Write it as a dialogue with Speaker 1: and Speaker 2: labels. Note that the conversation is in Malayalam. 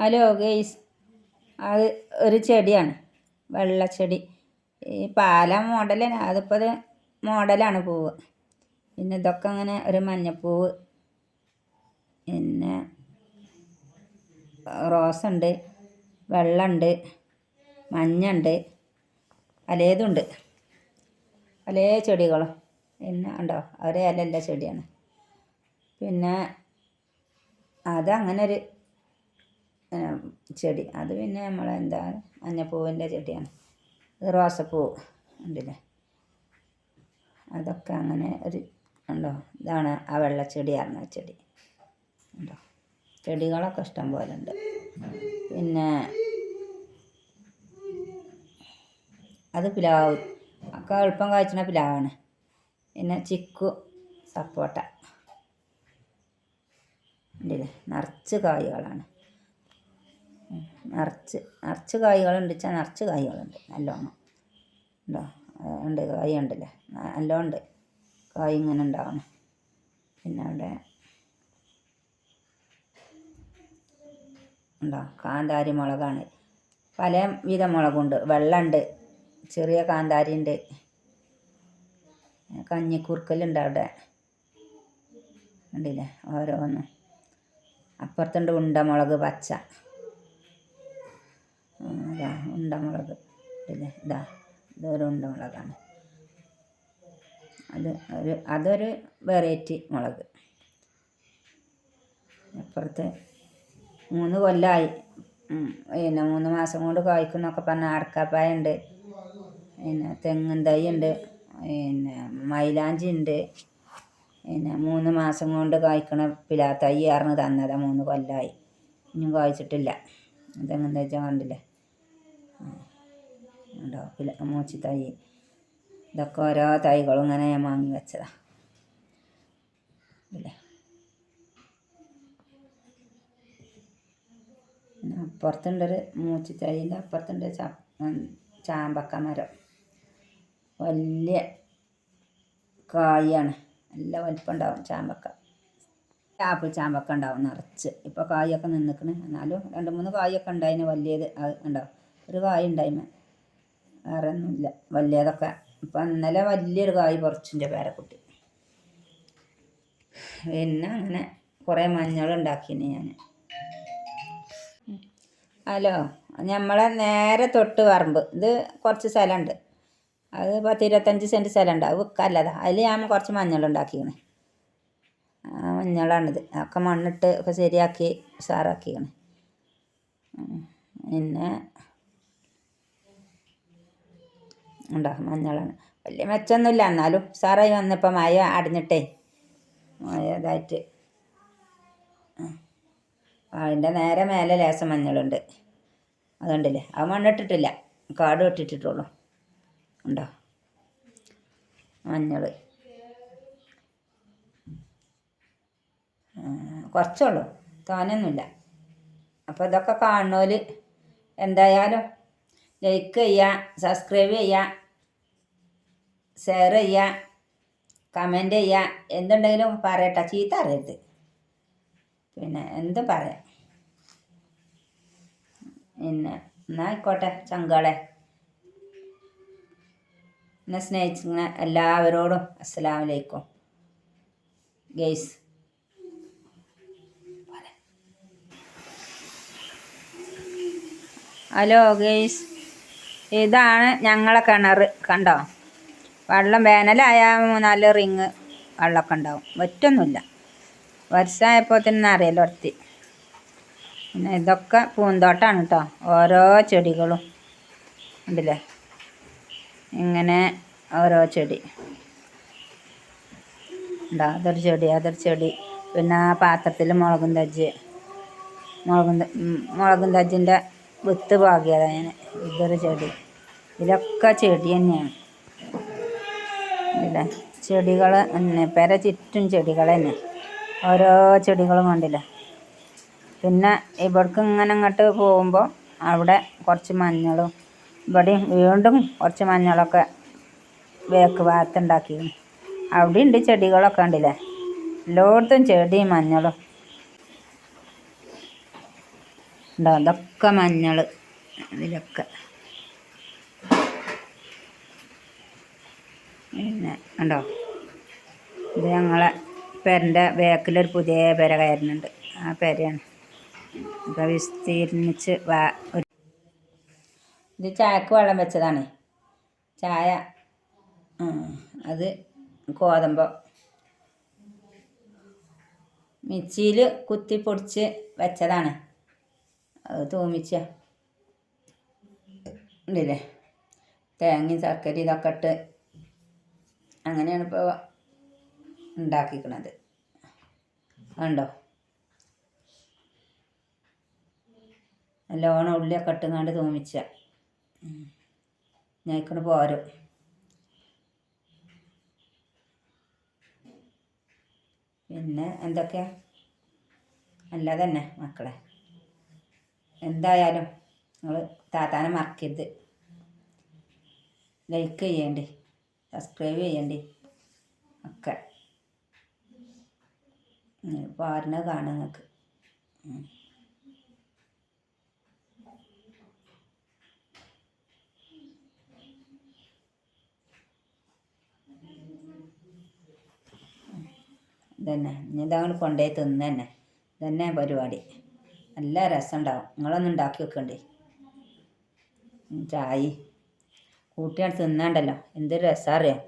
Speaker 1: ഹലോ ഗെയ്സ് അത് ഒരു ചെടിയാണ്. വെള്ളച്ചെടി ഈ പാല മോഡലാണ്. അതിപ്പോൾ മോഡലാണ് പൂവ്. പിന്നെ ഇതൊക്കെ അങ്ങനെ ഒരു മഞ്ഞപ്പൂവ്. പിന്നെ റോസുണ്ട് വെള്ളമുണ്ട് മഞ്ഞുണ്ട് പലതുണ്ട് പല ചെടികളും. പിന്നെ ഉണ്ടോ? ഒരേ ഇലല്ല ചെടിയാണ്. പിന്നെ അത് അങ്ങനെ ഒരു ചെടി. അത് പിന്നെ നമ്മളെന്താ മഞ്ഞപ്പൂവിന്റെ ചെടിയാണ്. ഇത് റോസപ്പൂവ് ഉണ്ടല്ലേ? അതൊക്കെ അങ്ങനെ ഒരു ഉണ്ടോ? ഇതാണ് ആ വെള്ളച്ചെടി ആയിരുന്ന ചെടി. ഉണ്ടോ? ചെടികളൊക്കെ ഇഷ്ടം പോലെ ഉണ്ട്. പിന്നെ അത് പിലാവ്. ഒക്കെ എളുപ്പം കായ്ച്ചണ പ്ലാവാണ്. പിന്നെ ചിക്കു സപ്പോട്ട. ഉണ്ടല്ലേ? നിറച്ച് കായ്കളാണ്. നിറച്ച് നിറച്ച് കായ്കളുണ്ട് വെച്ചാൽ നിറച്ച് കായ്കളുണ്ട്. നല്ലോണം. ഉണ്ടോ? ഉണ്ട് കായ് ഉണ്ടല്ലേ നല്ലോണം ഉണ്ട്. കായ് ഇങ്ങനെ ഉണ്ടാവണം. പിന്നെ അവിടെ ഉണ്ടോ? കാന്താരി മുളകാണ്. പല വിധ മുളകുണ്ട്. വെള്ളമുണ്ട് ചെറിയ കാന്താരി ഉണ്ട് കഞ്ഞിക്കുറുക്കലുണ്ട് അവിടെ. ഉണ്ടല്ലേ ഓരോന്നും. അപ്പുറത്തുണ്ട് ഉണ്ടമുളക് പച്ച. ഉണ്ടമുളക് പിന്നെ ഇതാ ഇതൊരു ഉണ്ടമുളകാണ് അത് ഒരു അതൊരു വെറൈറ്റി മുളക്. അപ്പുറത്ത് മൂന്ന് കൊല്ലമായി പിന്നെ മൂന്ന് മാസം കൊണ്ട് കായ്ക്കുന്നൊക്കെ പറഞ്ഞ അടക്കാപ്പായ ഉണ്ട് പിന്നെ തെങ്ങും തൈ ഉണ്ട് പിന്നെ മൈലാഞ്ചി ഉണ്ട്. പിന്നെ മൂന്ന് മാസം കൊണ്ട് കായ്ക്കണ പിലാ തൈ ആർന്ന് തന്നതാ മൂന്ന് കൊല്ലമായി ഇനിയും കായ്ച്ചിട്ടില്ല. തെങ്ങും തൈ കണ്ടില്ലേ. ഉണ്ടോ? പിന്നെ മൂച്ചി തൈ ഇതൊക്കെ ഓരോ തൈകളും ഇങ്ങനെ ഞാൻ വാങ്ങി വെച്ചതാ. ഇല്ലേ? അപ്പുറത്തുണ്ടൊരു മൂച്ചി തൈന്റെ അപ്പുറത്തുണ്ട് ചാമ്പക്ക മരം. വലിയ കായാണ്. നല്ല വലിപ്പം ഉണ്ടാവും ചാമ്പക്ക. ആപ്പിൾ ചാമ്പക്ക ഉണ്ടാവും നിറച്ച്. ഇപ്പോൾ കായൊക്കെ നിന്നിക്കണ്. എന്നാലും രണ്ട് മൂന്ന് കായൊക്കെ ഉണ്ടായിന്. വലിയത് ഉണ്ടാവും ഒരു കായ ഉണ്ടായ്മ വേറെ ഒന്നുമില്ല വലിയതൊക്കെ ഇപ്പം ഇന്നലെ വലിയൊരു കായ് പറിച്ചിന്റെ പേരക്കുട്ടി. പിന്നെ അങ്ങനെ കുറേ മഞ്ഞളുണ്ടാക്കിന് ഞാൻ ഹലോ. നമ്മളെ നേരെ തൊട്ട് പറമ്പ്. ഇത് കുറച്ച് സ്ഥലമുണ്ട് അത് പത്ത് ഇരുപത്തഞ്ച് സെന്റ് സ്ഥലമുണ്ട് അത് വിൽക്കാല്ലതാ അതിൽ ഞാൻ കുറച്ച് മഞ്ഞളുണ്ടാക്കിയാണ് ആ മഞ്ഞളാണിത്. ഒക്കെ മണ്ണിട്ട് ഒക്കെ ശരിയാക്കി സാറാക്കിയാണ്. പിന്നെ ഉണ്ടോ? മഞ്ഞളാണ്. വലിയ മെച്ചമൊന്നുമില്ല എന്നാലും സാറായി വന്നപ്പോൾ മായ അടഞ്ഞിട്ടേ. മഴ ഇതായിട്ട്. അതിന്റെ നേരെ മേലെ ലേശം മഞ്ഞളുണ്ട്. അതുണ്ടല്ലേ അത് മണ്ണിട്ടിട്ടില്ല. കാട് വെട്ടിട്ടിട്ടുള്ളൂ. ഉണ്ടോ? മഞ്ഞൾ കുറച്ചുള്ളൂ. തോനൊന്നുമില്ല അപ്പോൾ ഇതൊക്കെ കാണുന്നോൽ എന്തായാലും ലൈക്ക് ചെയ്യുക സബ്സ്ക്രൈബ് ചെയ്യുക ഷെയർ ചെയ്യുക കമന്റ് ചെയ്യുക എന്തുണ്ടെങ്കിലും പറയട്ടെ ചീത്ത അറിയരുത് പിന്നെ എന്തും പറയാം. പിന്നെ എന്നാ ആയിക്കോട്ടെ ചങ്കളെ. എന്നെ സ്നേഹിച്ചിങ്ങനെ എല്ലാവരോടും അസ്സലാമു അലൈക്കും. ഗെയ്സ് ഹലോ ഗെയ്സ് ഇതാണ് ഞങ്ങളെ കിണർ കണ്ടോ? വെള്ളം വേനലായാൽ മൂന്നാൽ റിങ് വെള്ളമൊക്കെ ഉണ്ടാവും. ഒറ്റൊന്നുമില്ല വർഷമായപ്പോൾ തന്നെ അറിയാലോ അടുത്ത് പിന്നെ ഇതൊക്കെ പൂന്തോട്ടമാണ് കേട്ടോ ഓരോ ചെടികളും. ഉണ്ടല്ലേ ഇങ്ങനെ ഓരോ ചെടി. ഉണ്ടോ അതൊരു ചെടി അതൊരു ചെടി. പിന്നെ ആ പാത്രത്തിൽ മുളകും തജ്ജ് മുളകും മുളകും തജ്ജിന്റെ വിത്ത് പാകിയതാണ് ഞാൻ ഇതൊരു ചെടി. ഇതൊക്കെ ചെടി തന്നെയാണ്. ഇല്ലേ ചെടികൾ തന്നെ പെര ചുറ്റും ചെടികൾ തന്നെ. ഓരോ ചെടികളും കണ്ടില്ലേ? പിന്നെ ഇവിടേക്ക് ഇങ്ങനെ അങ്ങോട്ട് പോകുമ്പോൾ അവിടെ കുറച്ച് മഞ്ഞളും ഇവിടെയും വീണ്ടും കുറച്ച് മഞ്ഞളൊക്കെ വേക്ക് ഭാഗത്തുണ്ടാക്കി. അവിടെ ഉണ്ട് ചെടികളൊക്കെ ഉണ്ടല്ലേ എല്ലായിടത്തും ചെടിയും മഞ്ഞളും. ഉണ്ടോ അതൊക്കെ മഞ്ഞൾ ഇതിലൊക്കെ പിന്നെ ഉണ്ടോ ഇത് ഞങ്ങളെ പെരന്റെ ബാക്കിലൊരു പുതിയ പെര കയറുന്നുണ്ട്. ആ പെരയാണ്. അപ്പോൾ വിസ്തീർണിച്ച് വാ ഒരു ഇത് ചായക്ക് വെള്ളം വെച്ചതാണ്. ചായ അത് ഗോതമ്പ്. മിക്സിയിൽ കുത്തി പൊടിച്ച് വെച്ചതാണ്. അത് തൂമിച്ച. ഉണ്ടല്ലേ? തേങ്ങയും ശർക്കര ഇതൊക്കെ ഇട്ട് അങ്ങനെയാണ് ഇപ്പോൾ ഉണ്ടാക്കിക്കണത്. കണ്ടോ? നല്ലോണം ഉള്ളിയൊക്കെ ഇട്ടുങ്ങാണ്ട് തോമിച്ച. ഞായിക്കൊണ്ട് പോരും. പിന്നെ എന്തൊക്കെയാ? അല്ല തന്നെ മക്കളെ. എന്തായാലും നിങ്ങൾ താത്താനെ മറക്കരുത്. ലൈക്ക് ചെയ്യേണ്ടി. സബ്സ്ക്രൈബ് ചെയ്യണ്ടി. ഒക്കെ. പാറിന കാണാം നിങ്ങൾക്ക്? ഇതന്നെ. ഇതാ കൊണ്ടുപോയി തിന്ന് തന്നെ. ഇതന്നെ പരിപാടി. നല്ല രസമുണ്ടാവും നിങ്ങളൊന്നുണ്ടാക്കി വെക്കണ്ടേ ചായ. കൂട്ടിയാണ് തിന്നാണ്ടല്ലോ. എന്തൊരു രസമാണ് അറിയാം.